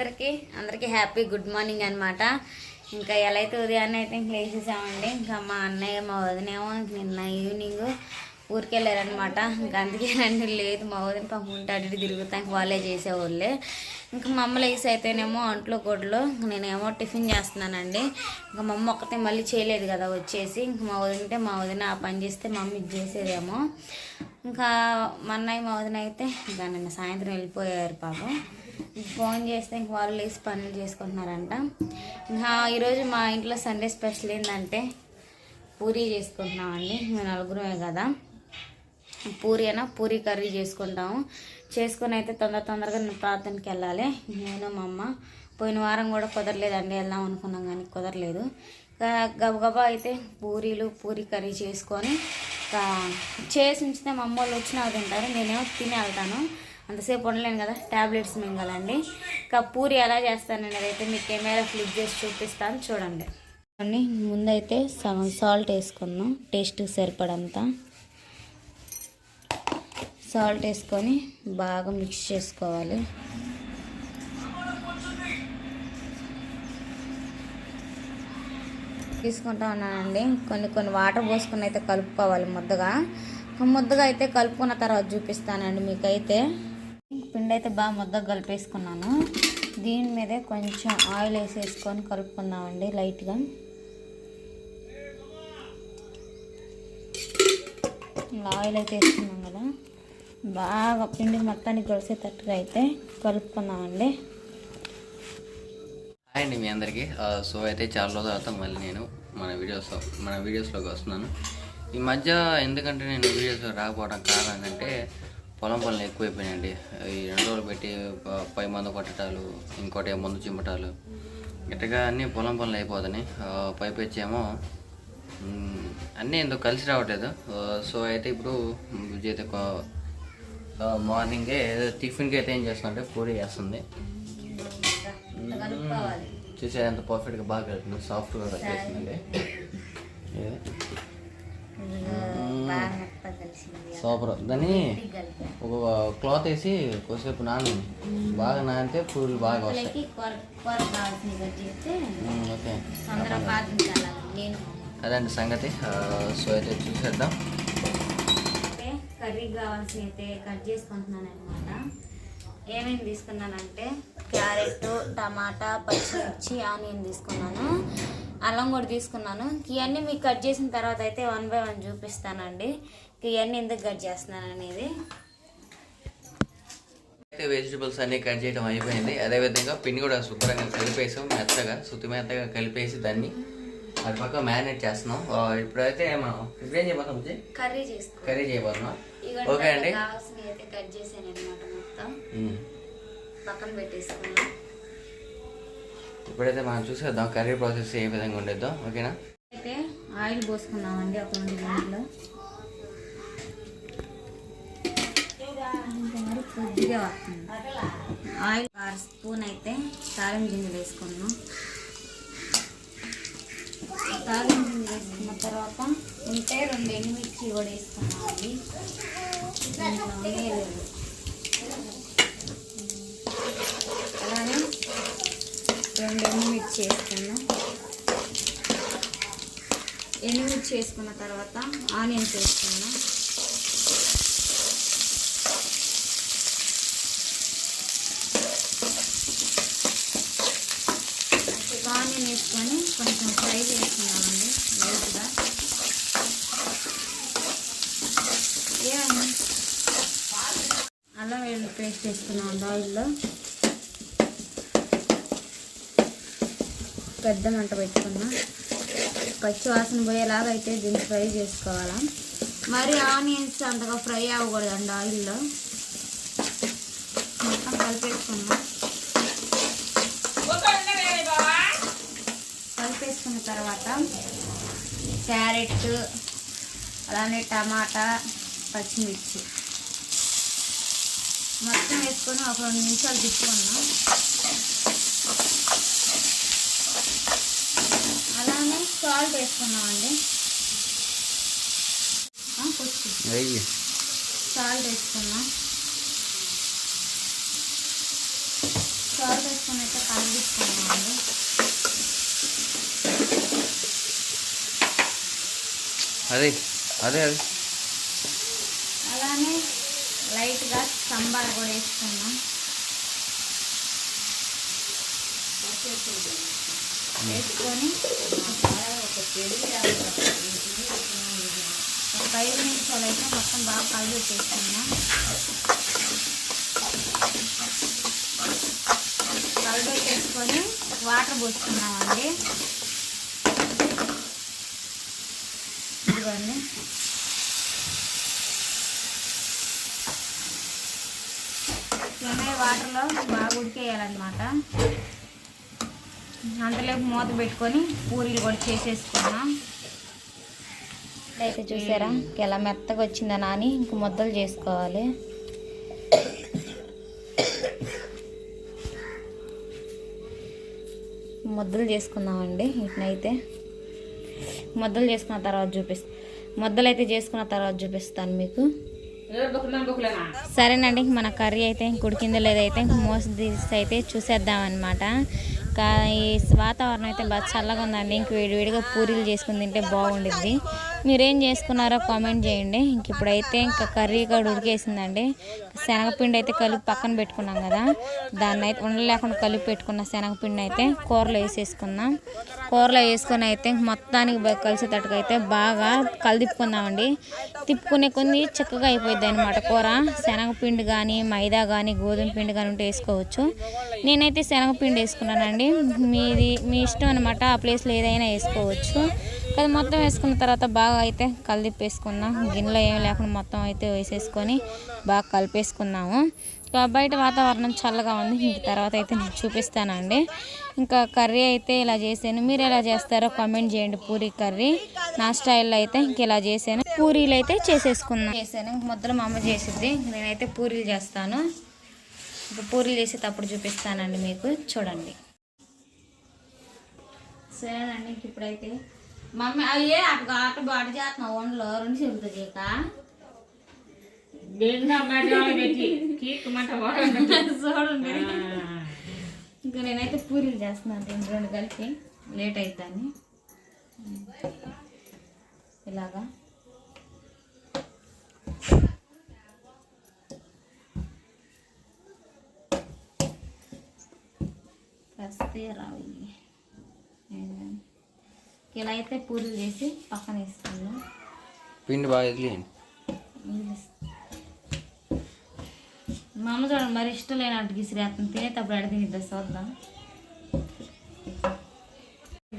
అందరికీ అందరికీ happy good morning అనమాట ఇంకా ఎలా అయితే ఉదయాన్నే అయితే ఇంక లేచేసామండి. ఇంకా మా అన్నయ్య మా వదినేమో నిన్న ఈవినింగ్ ఊరికి వెళ్ళారనమాట ఇంకా అందుకే రండి లేదు మా వదిన పంపుకుంటే అటు తిరుగుతాం వాళ్ళే చేసేవాళ్ళే. ఇంకా మా అమ్మ లేసి అయితేనేమో అంట్లో కొడ్లు నేనేమో టిఫిన్ చేస్తున్నానండి. ఇంకా మా అమ్మ ఒక్కతే మళ్ళీ చేయలేదు కదా వచ్చేసి. ఇంక మా వదినంటే మా వదిన ఆ పని చేస్తే మా అమ్మ ఇది చేసేదేమో. ఇంకా మా అన్నయ్య మా వదిన అయితే ఇంకా నిన్న సాయంత్రం వెళ్ళిపోయారు పాపం. ఫోన్ చేస్తే ఇంక వాళ్ళు లేసి పనులు చేసుకుంటున్నారంట. ఇంకా ఈరోజు మా ఇంట్లో సండే స్పెషల్ ఏంటంటే పూరీ చేసుకుంటున్నామండి. మేము నలుగురమే కదా. పూరి అయినా పూరి కర్రీ చేసుకుంటాము. చేసుకుని అయితే తొందర తొందరగా నేను ప్రార్థనకి వెళ్ళాలి. నేను మా అమ్మ. పోయిన వారం కూడా కుదరలేదండి. వెళ్దాం అనుకున్నాం కానీ కుదరలేదు. ఇంకా గబగబా అయితే పూరీలు పూరి కర్రీ చేసుకొని ఇంకా చేసి ఉంచితే మా అమ్మ వాళ్ళు వచ్చినా తింటారు. నేనేమో తిని వెళ్తాను. అంతసేపు ఉండలేను కదా ట్యాబ్లెట్స్ మింగాలండి. ఇంకా పూరి ఎలా చేస్తాననేది అయితే మీకు కెమెరా ఫ్లిప్ చేసి చూపిస్తాను చూడండి. చూడండి ముందైతే సగం సాల్ట్ వేసుకుందాం టేస్ట్ సరిపడంతా. సాల్ట్ వేసుకొని బాగా మిక్స్ చేసుకోవాలి. తీసుకుంటా ఉన్నానండి. కొన్ని కొన్ని వాటర్ పోసుకొని అయితే కలుపుకోవాలి ముద్దగా. ముద్దగా అయితే కలుపుకున్న తర్వాత చూపిస్తానండి మీకైతే. పిండి అయితే బాగా ముద్దగా కలిపేసుకున్నాను. దీని మీదే కొంచెం ఆయిల్ వేసేసుకొని కలుపుకుందామండి లైట్గా. ఇలా ఆయిల్ అయితే వేసుకున్నాం కదా. బాగా పిండి మొత్తానికి కలిసేటట్టుగా అయితే కలుపుకుందామండి. హాయ్ అండి మీ అందరికీ. సో అయితే చాలా రోజుల తర్వాత మళ్ళీ నేను మన వీడియోస్ మన వీడియోస్లోకి వస్తున్నాను. ఈ మధ్య ఎందుకంటే నేను వీడియోస్లో రాకపోవడం కారణం ఏంటంటే పొలం పనులు ఎక్కువైపోయినాయండి. ఈ రెండు రోజులు పెట్టి ప- మందు కొట్టడాలు ఇంకోటి మందు చిమ్మటాలు ఇట్టగా అన్నీ పొలం పనులు అయిపోతున్నాయి. ఆ, పైపెచ్చి ఏమో మ్, అన్నీ ఎందుకు కలిసి రావట్లేదు. సో అయితే ఇప్పుడు విజయ్ అయితే కొ- ఆ, మార్నింగే టిఫిన్కి అయితే ఏం చేస్తుందంటే పూరి చేస్తుంది. చూసే ఎంత పర్ఫెక్ట్గా బాగా కలుపుతుంది. సాఫ్ట్గా వచ్చేసిందండి సూపర్. దాన్ని ఒక క్లాత్ వేసి కొద్దిసేపు నాని. బాగా నానితే పూలు బాగా వస్తాయి. ఓకే. అదండి సంగతి. సో అయితే చూసేద్దాం. కర్రీ కావాల్సి అయితే కట్ చేసుకుంటున్నాను అనమాట ఏమేమి తీసుకున్నానంటే క్యారెట్ టమాటా పచ్చిమిర్చి ఆనియన్ తీసుకున్నాను. అల్లం కూడా తీసుకున్నాను. ఇవన్నీ మీకు కట్ చేసిన తర్వాత అయితే వన్ బై వన్ చూపిస్తానండి. ఇవన్నీ ఎందుకు కట్ చేస్తున్నాను అనేది? అయితే వెజిటబుల్స్ అన్నీ కట్ చేయడం అయిపోయింది. అదేవిధంగా పిండి కూడా శుభ్రంగా కలిపేసాం. మెత్తగా శుద్ధి మెత్తగా కలిపేసి దాన్ని అటు పక్క మ్యారినేట్ చేస్తున్నాం. ఇప్పుడైతే మనం ఇప్పుడు చేయబోతున్నాం? కర్రీ చేసుకో కర్రీ చేయబోతున్నాం. ఓకే అండి. కావాల్సినవి అయితే కట్ చేశాను అనమాట మొత్తం. మ్మ్. పక్కన పెట్టేసుకున్నాం ఇప్పుడైతే మనం చూసేద్దాం కర్రీ ప్రాసెస్ ఏ విధంగా ఉండేద్దాం. ఓకేనా? అయితే ఆయిల్ పోసుకున్నామండి ఒక రెండు కొద్దిగా వస్తుంది. ఆయిల్ ఆరు స్పూన్ అయితే తాలిం గింజలు వేసుకున్నాం తాలిం గింజలు వేసుకున్న తర్వాత ఉంటే రెండు ఎండుమిర్చి కూడా వేసుకున్నామండి. దీంట్లోనే అలానే రెండు ఎండుమిర్చి వేసుకున్నాం ఎండుమిర్చి వేసుకున్న తర్వాత ఆనియన్స్ వేసుకున్నాం ఆనియన్ వేసుకొని కొంచెం ఫ్రై చేసుకున్నామండి లైట్గా ఏమండి అల్లం వేసేస్తున్నాను ఆయిల్లో. పెద్ద మంట పెట్టుకున్నా. పచ్చి వాసన పోయేలాగా అయితే దీన్ని ఫ్రై చేసుకోవాలా. మరి ఆనియన్స్ అంతగా ఫ్రై అవ్వకూడదండి ఆయిల్లో. మొత్తం కలిపేసుకున్నాం. కలిపేసుకున్న తర్వాత క్యారెట్ అలానే టమాటా పచ్చిమిర్చి. మొత్తం వేసుకొని ఒక రెండు నిమిషాలు తిప్పుకున్నాం. అలానే సాల్ట్ వేసుకున్నామండి. సాల్ట్ వేసుకున్నాం. సాల్ట్ వేసుకొని అయితే కలిపిస్తున్నామండి అదే అదే అదే అలానే లైట్గా సాంబార్ కూడా వేసుకున్నాం. వేసుకొని ఒక ఐదు నిమిషాలు అయితే మొత్తం బాగా కలిపి చేసుకున్నాం కలిపి చేసుకొని వాటర్ పోసుకున్నామండి ఇదిగోండి. ఇవన్నీ వాటర్లో బాగా ఉడికేయాలన్నమాట. అంతలోపు మూత పెట్టుకొని పూరీలు కూడా చేసేసుకున్నాం అయితే చూసారా? ఎలా మెత్తగా వచ్చిందా నాని ఇంక ముద్దలు చేసుకోవాలి. ముద్దలు చేసుకుందామండి ఇట్నైతే. ముద్దలు చేసుకున్న తర్వాత చూపిస్తాను ముద్దలు అయితే చేసుకున్న తర్వాత చూపిస్తాను మీకు. సరేనండి మన కర్రీ అయితే ఇంక లేదైతే ఇంక తీసి అయితే చూసేద్దాం అనమాట ఈ వాతావరణం అయితే బాగా చల్లగా ఉందండి ఇంక వేడివేడిగా పూరీలు చేసుకుని తింటే బాగుండిద్ది. మీరేం చేసుకున్నారో కామెంట్ చేయండి. ఇంక ఇప్పుడైతే ఇంకా కర్రీ కూడా ఉడికేసిందండి. శనగపిండి అయితే కలిపి పక్కన పెట్టుకున్నాం కదా. దాన్ని అయితే ఉండలేకుండా కలిపి పెట్టుకున్న శనగపిండి అయితే కూరలో వేసేసుకుందాం. కూరలో వేసుకొని అయితే మొత్తానికి కలిసేటట్టుగా అయితే బాగా కలిదిప్పుకుందామండి. తిప్పుకునే కొన్ని చక్కగా అయిపోయింది అనమాట కూర. శనగపిండి కానీ మైదా కానీ గోధుమ పిండి కానీ ఉంటే వేసుకోవచ్చు. నేనైతే శనగపిండి వేసుకున్నానండి. మీది మీ ఇష్టం అనమాట ఆ ప్లేస్లో ఏదైనా వేసుకోవచ్చు. అది మొత్తం వేసుకున్న తర్వాత బాగా అయితే కలిదిప్పేసుకున్నాం గిన్నెలో ఏం లేకుండా మొత్తం అయితే వేసేసుకొని బాగా కలిపేసుకున్నాము. బయట వాతావరణం చల్లగా ఉంది. ఇంక తర్వాత అయితే నేను చూపిస్తానండి. ఇంకా కర్రీ అయితే ఇలా చేశాను. మీరు ఎలా చేస్తారో కామెంట్ చేయండి. పూరీ కర్రీ నా స్టైల్లో అయితే ఇంక ఇలా చేశాను. పూరీలు అయితే చేసేసుకున్నాను చేశాను. ముద్ర మా అమ్మ చేసిద్ది. నేనైతే పూరీలు చేస్తాను. ఇంకా పూరీలు చేసేటప్పుడు చూపిస్తానండి మీకు. చూడండి. సరేనండి. ఇంక ఇప్పుడైతే మమ్మీ అయ్యే అటు ఆట బాట చేస్తున్నావు? వండలో రెండు చెబుతా చేయక చూడండి. ఇంకా నేనైతే పూరీలు చేస్తున్నాను రెండు రెండు కలిపి. లేట్ అవుతాను ఇలాగా. వస్తే రావు. ఇలా అయితే పూరీలు చేసి పక్కన వేసుకున్నాం పిండి బాగా వదిలేయండి మా అమ్మ చూడండి మరి ఇష్టం లేనట్టు గిసిరేస్తుంది తినేటప్పుడు ఎడ తినిద్దా చూద్దాం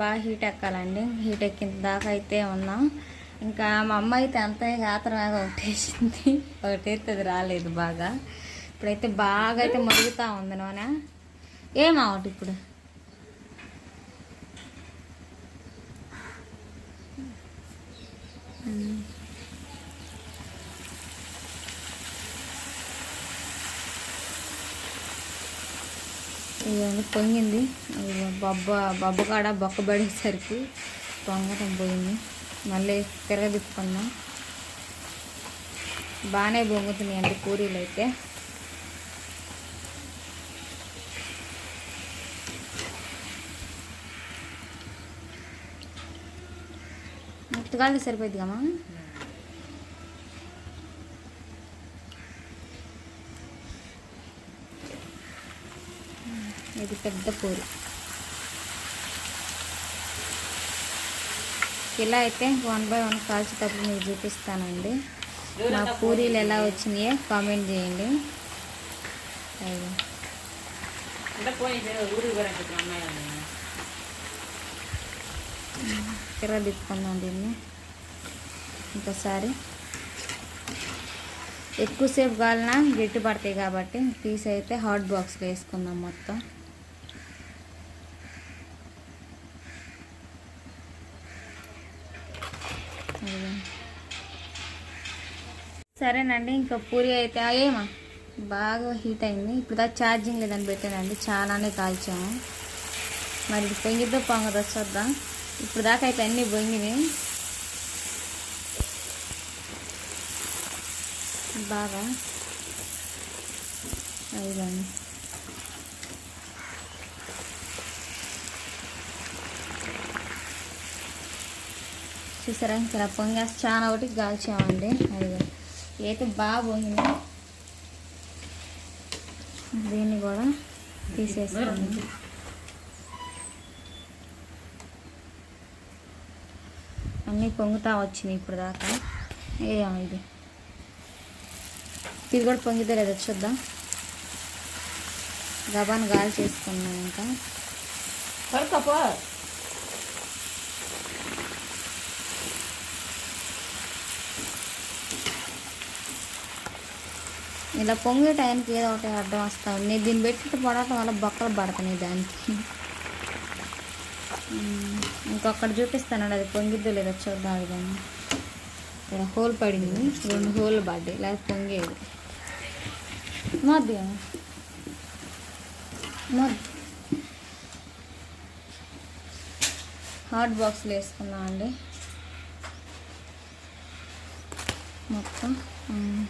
బాగా హీట్ ఎక్కాలండి. హీట్ ఎక్కిన దాకా అయితే ఉన్నాం. ఇంకా మా అమ్మ అయితే అంతే ఆతరగా ఒకటేసింది ఒకటైతే అది రాలేదు బాగా. ఇప్పుడైతే బాగా అయితే మరుగుతూ ఉంది నూనె. ఏమా ఒకటి ఇప్పుడు? ఇవన్నీ పొంగింది. బొబ్బ బొబ్బ కాడ బొక్క పడేసరికి పొంగటం పోయింది. మళ్ళీ తిరగదిప్పుకున్నాం బాగానే పొంగుతున్నాయండి పూరీలు అయితే. ముట్టుకాలకి సరిపోద్ది కమ్మా ఇది పెద్ద పూరి. ఇలా అయితే వన్ బై వన్ కాల్చేటప్పుడు మీకు చూపిస్తానండి. మా పూరీలు ఎలా వచ్చినాయో కామెంట్ చేయండి. అయ్యో. చక్కెర తిప్పుకుందాం దీన్ని. ఇంకోసారి. ఎక్కువసేపు కాలినా గట్టి పడతాయి కాబట్టి పీస్ అయితే హాట్ బాక్స్లో వేసుకుందాం మొత్తం. సరేనండి ఇంకా పూరి అయితే ఏమా బాగా హీట్ అయింది. ఇప్పుడు దా ఛార్జింగ్ లేదని పెట్టానండి చాలానే కాల్చాము. మరి ఇది పొంగిద్దో పొంగదో చూద్దాం. ఇప్పుడు దాకా అయితే అన్నీ పొంగిని బాగా అది చూసారా? ఇంకా పొంగేసి చాలా ఒకటి కాల్చామండి. అది అయితే బాగా పొంగింది దీన్ని కూడా తీసేస్తాను. అన్నీ పొంగుతా వచ్చినాయి ఇప్పుడు దాకా. ఏ ఇది. ఇది కూడా పొంగితే లేదు చూద్దాం గబాన్ గాలి చేసుకున్నాం ఇంకా. ఇలా పొంగే టైంకి ఏదో ఒకటి అడ్డం వస్తా ఉంది నేను దీన్ని పెట్టి పడటం వల్ల బొక్కలు పడుతున్నాయి దానికి. ఉమ్, అక్కడ చూపిస్తాను అది పొంగిద్దో లేదో చూద్దాం విధంగా ఇక్కడ హోల్ పడింది రెండు హోల్ పడ్డాయి లేదా పొంగేది. మధ్య మధ్య హాట్ బాక్స్లో వేసుకున్నాం అండి. మొత్తం ఉమ్,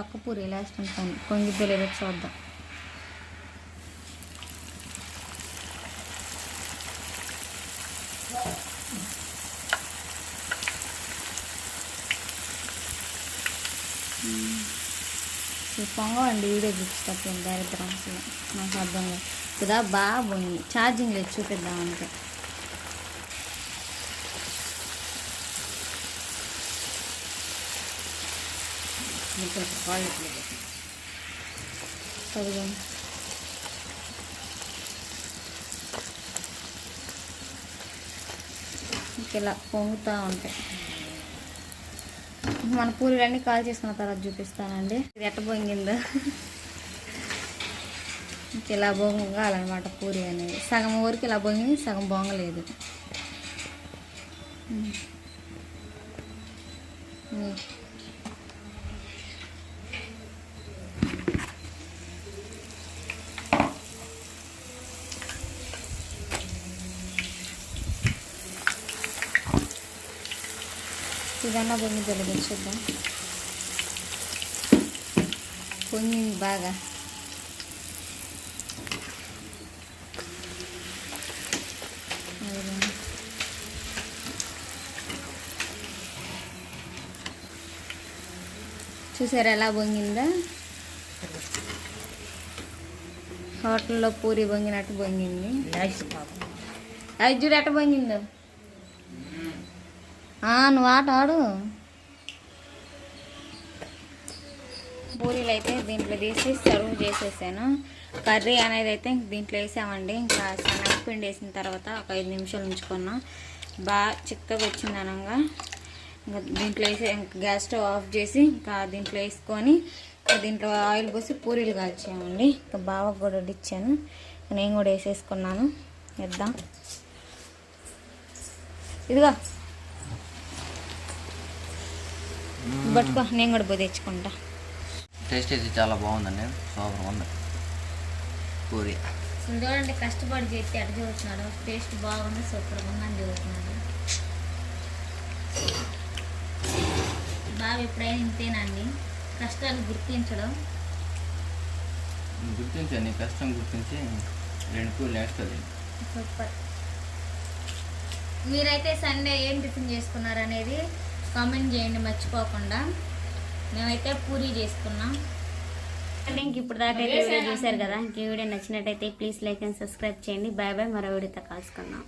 ఒక్క పూరి లాస్ట్ ఉంటాను పొంగిద్దో చూద్దాం. ఈ పొంగవండి వీడియో చూపించేటప్పుడు దరిద్రం అసలు నాకు అర్థం కాదు. కదా బాగా పోయింది ఛార్జింగ్ లేదు చూపిద్దాం అంటే. చదివాను ఇలా పొంగుతూ ఉంటాయి మన పూరీలన్నీ కాల్ చేసుకున్న తర్వాత చూపిస్తానండి. ఇది ఎట్ట పొంగిందో. ఇలా బొంగాలన్నమాట పూరి అనేది. సగం ఊరికి ఇలా బొంగింది సగం బొంగలేదు ఉమ్. ఇదన్నా పొంగి తెలియదు చూద్దాం పొంగింది బాగా. చూసారా ఎలా పొంగిందా హోటల్లో పూరి పొంగినట్టు పొంగింది అది చూడు ఎట్ట పొంగిందో నువ్వు ఆట ఆడు. పూరీలు అయితే దీంట్లో తీసి సర్వ్ చేసేసాను. కర్రీ అనేది అయితే ఇంక దీంట్లో వేసామండి. ఇంకా శనగపిండి వేసిన తర్వాత ఒక ఐదు నిమిషాలు ఉంచుకున్నాం. బాగా చిక్కగా వచ్చింది అనగా. ఇంకా దీంట్లో వేసి ఇంకా గ్యాస్ స్టవ్ ఆఫ్ చేసి ఇంకా దీంట్లో వేసుకొని దీంట్లో ఆయిల్ పోసి పూరీలు కాల్చామండి ఇంకా బావకు కూడా వడ్డిచ్చాను నేను కూడా వేసేసుకున్నాను. వేద్దాం. ఇదిగో. పట్టుకో నేను కూడా పోయి తెచ్చుకుంటా. టేస్ట్ అయితే చాలా బాగుందండి. సూపర్ ఉంది. పూరి. చూడండి కష్టపడి చేస్తే అటు చూస్తున్నాడు. టేస్ట్ బాగుంది సూపర్ ఉందని చూస్తున్నాడు. బాగా ఎప్పుడైనా ఇంతేనండి. కష్టాలు గుర్తించడం. గుర్తించండి. కష్టం గుర్తించి రెండు పూలు వేస్తుంది సూపర్. మీరైతే సండే ఏం టిఫిన్ చేసుకున్నారు అనేది కామెంట్ చేయండి మర్చిపోకుండా. మేమైతే పూరీ చేసుకున్నాం. అంటే ఇంక ఇప్పుడు దాకా అయితే వీడియో చూశారు కదా ఇంక వీడియో నచ్చినట్టయితే ప్లీజ్ లైక్ అండ్ సబ్స్క్రైబ్ చేయండి. బాయ్ బాయ్ మరో వీడియోతో కలుసుకుందాం.